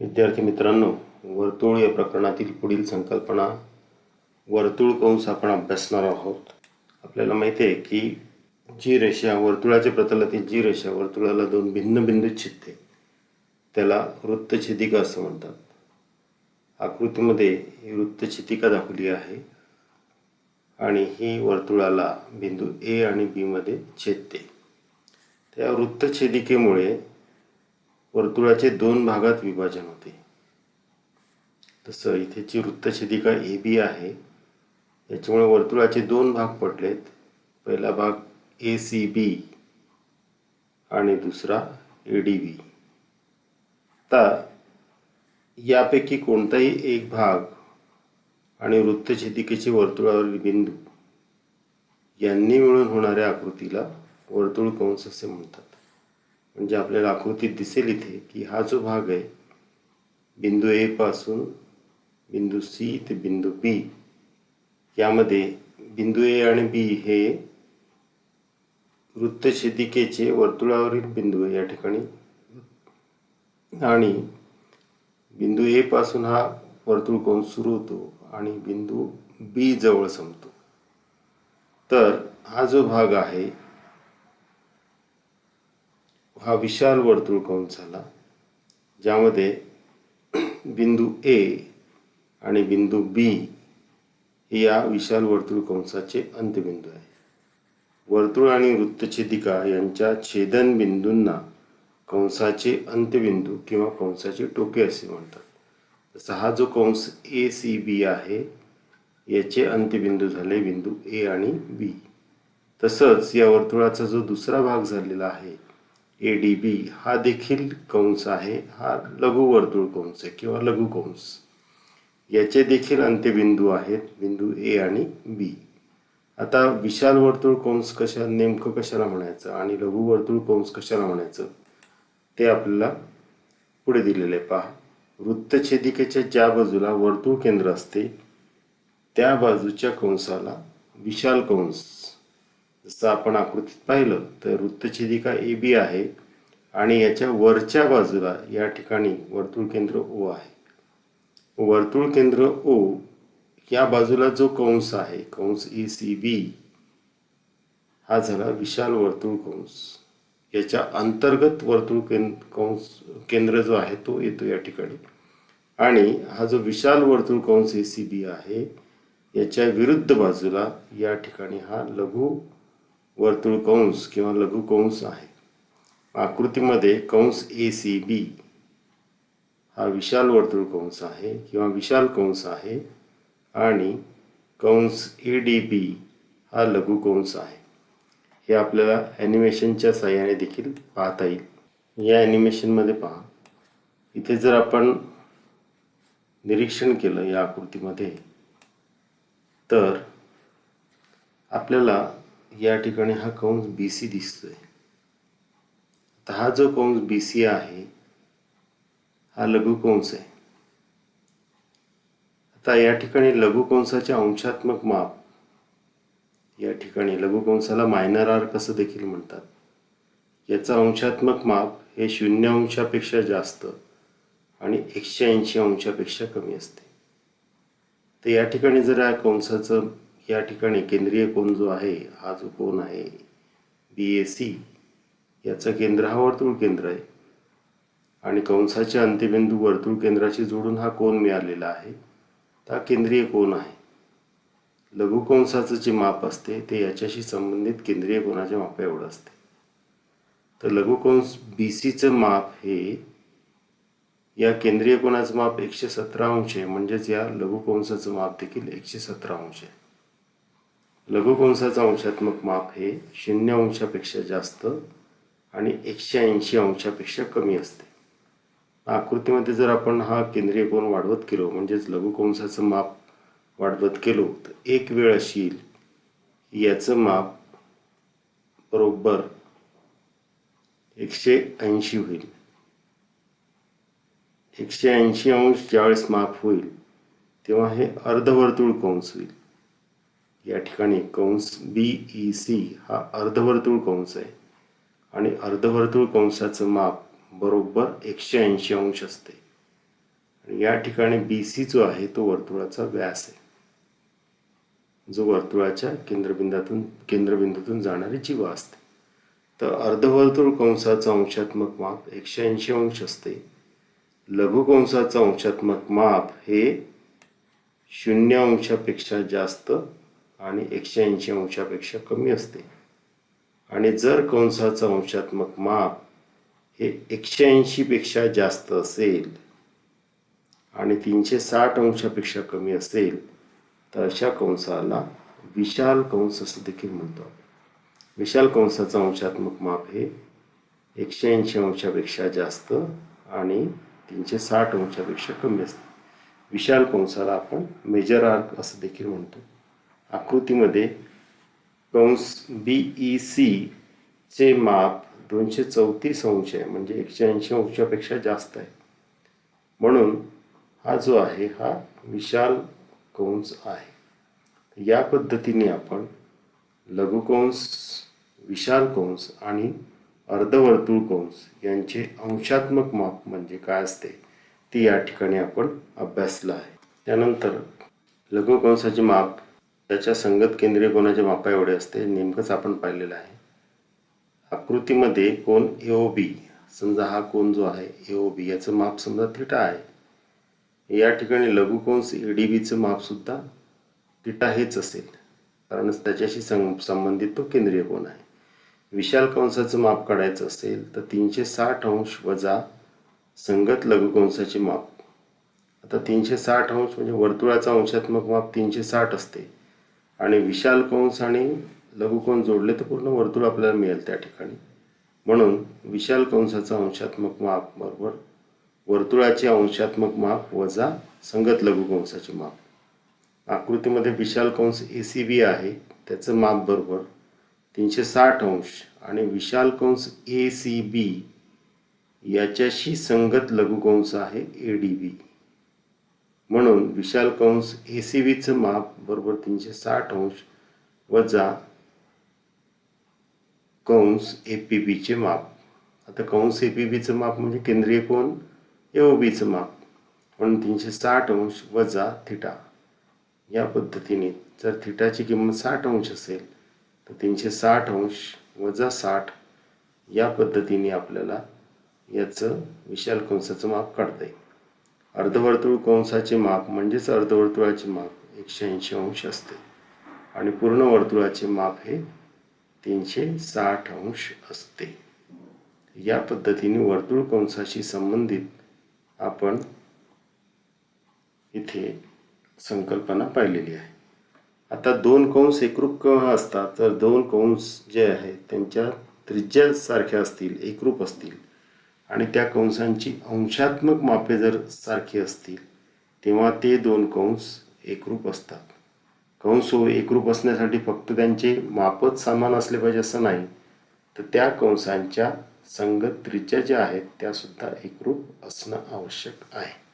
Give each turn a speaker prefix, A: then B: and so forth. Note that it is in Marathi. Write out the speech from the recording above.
A: विद्यार्थी मित्रांनो वर्तुळ या प्रकरणातील पुढील संकल्पना वर्तुळ कंस आपण अभ्यासणार आहोत. आपल्याला माहिती आहे की जी रेषा वर्तुळाच्या प्रतलातील जी रेषा वर्तुळाला दोन भिन्न बिंदू छेदते. त्याला वृत्तछेदिका असं म्हणतात. आकृतीमध्ये ही वृत्तछेदिका दाखवली आहे आणि ही वर्तुळाला बिंदू ए आणि बीमध्ये छेदते. त्या वृत्तछेदिकेमुळे वर्तुळाचे दोन भागात विभाजन होते. तसं इथेची वृत्तछेदिका ए बी आहे. याच्यामुळे वर्तुळाचे दोन भाग पडलेत. पहिला भाग ए सी बी आणि दुसरा ए डी बी. आता यापैकी कोणताही एक भाग आणि वृत्तछेदिकेचे वर्तुळावरील बिंदू यांनी मिळून होणाऱ्या आकृतीला वर्तुळ कंस असे म्हणतात. म्हणजे आपल्याला आकृतीत दिसेल इथे की हा जो भाग आहे बिंदू ए पासून बिंदू सी ते बिंदू बी यामध्ये बिंदू ए आणि बी हे वृत्तछेदिकेचे वर्तुळावरील बिंदू आहे या ठिकाणी. आणि बिंदू ए पासून हा वर्तुळ कोण सुरू होतो आणि बिंदू बी जवळ संपतो. तर हा जो भाग आहे हा विशाल वर्तुळ कंस झाला ज्यामध्ये बिंदू ए आणि बिंदू बी हे या विशाल वर्तुळ कंसाचे अंत्यबिंदू आहे वर्तुळ आणि वृत्तछेदिका यांच्या छेदन बिंदूंना कंसाचे अंत्यबिंदू किंवा कंसाचे टोके असे म्हणतात. तसा हा जो कंस ए सी बी आहे याचे अंत्यबिंदू झाले बिंदू ए आणि बी तसंच या वर्तुळाचा जो दुसरा भाग झालेला आहे ए डी बी हा देखील कंस आहे. हा लघु वर्तुळ कंस आहे किंवा लघु कंस. याचे देखील अंत्यबिंदू आहेत बिंदू ए आणि बी आता विशाल वर्तुळ कंस कशा नेमकं कशाला म्हणायचं आणि लघु वर्तुळ कंस कशाला म्हणायचं ते आपल्याला पुढे दिलेले आहे पहा. वृत्तछेदिकेच्या ज्या बाजूला वर्तुळ केंद्र असते त्या बाजूच्या कंसाला विशाल कंस जसं आपण आकृतीत पाहिलं तर वृत्तछेदिका ए बी आहे आणि याच्या वरच्या बाजूला या ठिकाणी वर्तुळ केंद्र ओ आहे. वर्तुळ केंद्र ओ या बाजूला जो कंस आहे कंस ए सी बी हा झाला विशाल वर्तुळ कंस. याच्या अंतर्गत वर्तुळ केंद्र कंस केंद्र जो आहे तो येतो या ठिकाणी. आणि हा जो विशाल वर्तुळ कंस ए सी बी आहे याच्या विरुद्ध बाजूला या ठिकाणी हा लघु वर्तुळ कंस किंवा लघु कंस आहे. आकृतीमध्ये कंस ए सी बी हा विशाल वर्तुळ कंस आहे किंवा विशाल कंस आहे आणि कंस ए डी बी हा लघु कंस आहे. हे आपल्याला ॲनिमेशनच्या साह्याने देखील पाहता येईल. या ॲनिमेशनमध्ये पहा. इथे जर आपण निरीक्षण केलं या आकृतीमध्ये तर आपल्याला या ठिकाणी हा कंस बी सी दिसतोय. तर हा जो कंस बी सी आहे हा लघु कंस आहे. आता या ठिकाणी लघु कंसाच्या अंशात्मक माप या ठिकाणी लघु कंसाला मायनर आर कसं देखील म्हणतात? याचा अंशात्मक माप हे शून्य अंशापेक्षा जास्त आणि एकशे ऐंशी अंशापेक्षा कमी असते. तर या ठिकाणी जर या कंसाचं या ठिकाणी केंद्रीय कोण जो आहे हा जो कोण आहे बी ए सी याचं केंद्र हा वर्तुळ केंद्र आहे. आणि कंसाचे अंत्यबिंदू वर्तुळ केंद्राशी जोडून हा कोण मिळालेला आहे. हा केंद्रीय कोण आहे. लघुकंसाचं जे माप असते ते याच्याशी संबंधित केंद्रीय कोणाच्या मापा एवढं असते. तर लघुकंस बी सीचं माप हे या केंद्रीय कोणाचं माप एकशे सतरा अंश आहे. म्हणजेच या लघुकंसाचं माप देखील एकशे सतरा अंश आहे. लघुकंसाचा अंशात्मक माप हे शून्य अंशापेक्षा जास्त आणि एकशे ऐंशी अंशापेक्षा कमी असते. आकृतीमध्ये जर आपण हा केंद्रीय कोण वाढवत गेलो म्हणजेच लघुकंसाचं माप वाढवत गेलो तर एक वेळ अशी येईल याचं माप बरोबर एकशे ऐंशी होईल. एकशे ऐंशी अंश ज्यावेळेस माप होईल तेव्हा हे अर्धवर्तुळ कंस होईल. या ठिकाणी कंस बी ई सी हा अर्धवर्तुळ कंस आहे. आणि अर्धवर्तुळ कंसाचं माप बरोबर एकशे ऐंशी अंश असते. आणि या ठिकाणी बी सी जो आहे तो वर्तुळाचा व्यास आहे. जो वर्तुळाच्या केंद्रबिंदातून केंद्रबिंदूतून जाणारी जीवा असते. तर अर्धवर्तुळ कंसाचं अंशात्मक माप एकशे ऐंशी अंश असते. लघुकंसाचं अंशात्मक माप हे शून्य अंशापेक्षा जास्त आणि एकशे ऐंशी अंशापेक्षा कमी असते. आणि जर कंसाचं अंशात्मक माप हे एकशे ऐंशीपेक्षा जास्त असेल आणि तीनशे साठ अंशापेक्षा कमी असेल तर अशा कंसाला विशाल कंस असं देखील म्हणतो विशाल कंसाचं अंशात्मक माप हे एकशे ऐंशी अंशापेक्षा जास्त आणि तीनशे साठ अंशापेक्षा कमी असते. विशाल कंसाला आपण मेजर आर्क असं देखील म्हणतो. आकृतीमध्ये कंस बी ई सी चे माप दोनशे चौतीस अंश आहे म्हणजे एकशे ऐंशी अंशापेक्षा जास्त आहे. म्हणून हा जो आहे हा विशाल कंस आहे. या पद्धतीने आपण लघुकंस विशाल कंस आणि अर्धवर्तुळ कंस यांचे अंशात्मक माप म्हणजे काय असते ती या ठिकाणी आपण अभ्यासलं आहे. त्यानंतर लघुकंसाचे माप त्याच्या संगत केंद्रीय कोणाच्या मापा एवढे असते नेमकंच आपण पाहिलेलं आहे. आकृतीमध्ये कोण ए ओ बी समजा हा कोण जो आहे ए ओ बी याचं माप समजा थिटा आहे. या ठिकाणी लघुकंस ए डी बीचं मापसुद्धा थिटा हेच असेल कारण त्याच्याशी सं संबंधित तो केंद्रीय कोण आहे. विशाल कंसाचं माप काढायचं असेल तर तीनशे साठ अंश वजा संगत लघुकंसाचे माप. आता तीनशे साठ अंश म्हणजे वर्तुळाचा अंशात्मक माप तीनशे साठ असते. आणि विशाल कंस आणि लघुकंस जोडले तर पूर्ण वर्तुळ आपल्याला मिळेल त्या ठिकाणी. म्हणून विशाल कंसाचा अंशात्मक माप बरोबर वर्तुळाचे अंशात्मक माप वजा संगत लघुकंसाचे माप. आकृतीमध्ये विशाल कंस ए सी बी आहे त्याचं माप बरोबर तीनशे साठ अंश आणि विशाल कंस ए सी बी याच्याशी संगत लघुकंस आहे ए डी बी म्हणून विशाल कंस ए सी बीचं माप बरोबर तीनशे साठ अंश वजा कंस ए पी बीचे माप. आता कंस ए पी बीचं माप म्हणजे केंद्रीय कोण ए ओ बीचं माप. म्हणून तीनशे साठ अंश वजा थिटा. या पद्धतीने जर थिटाची किंमत साठ अंश असेल तर तीनशे साठ अंश वजा साठ या पद्धतीने आपल्याला याचं विशाल कंसाचं माप काढता येईल. अर्धवर्तुळ कंसाचे माप म्हणजेच अर्धवर्तुळाचे माप एकशे ऐंशी अंश असते. आणि पूर्ण वर्तुळाचे माप हे तीनशे साठ अंश असते. या पद्धतीने वर्तुळ कंसाशी संबंधित आपण इथे संकल्पना पाहिलेली आहे. आता दोन कंस एकरूप क असतात. तर दोन कंस जे आहेत त्यांच्या त्रिज्यासारख्या असतील एकरूप असतील. आणि त्या कंसांची अंशात्मक मापे जर सारखी असतील तेव्हा ते दोन कंस एकरूप असतात. कंस हो एकरूप असण्यासाठी फक्त त्यांचे मापच समान असले पाहिजे असं नाही तर त्या कंसांच्या संगत त्रिज्या ज्या आहेत त्यासुद्धा एकरूप असणं आवश्यक आहे.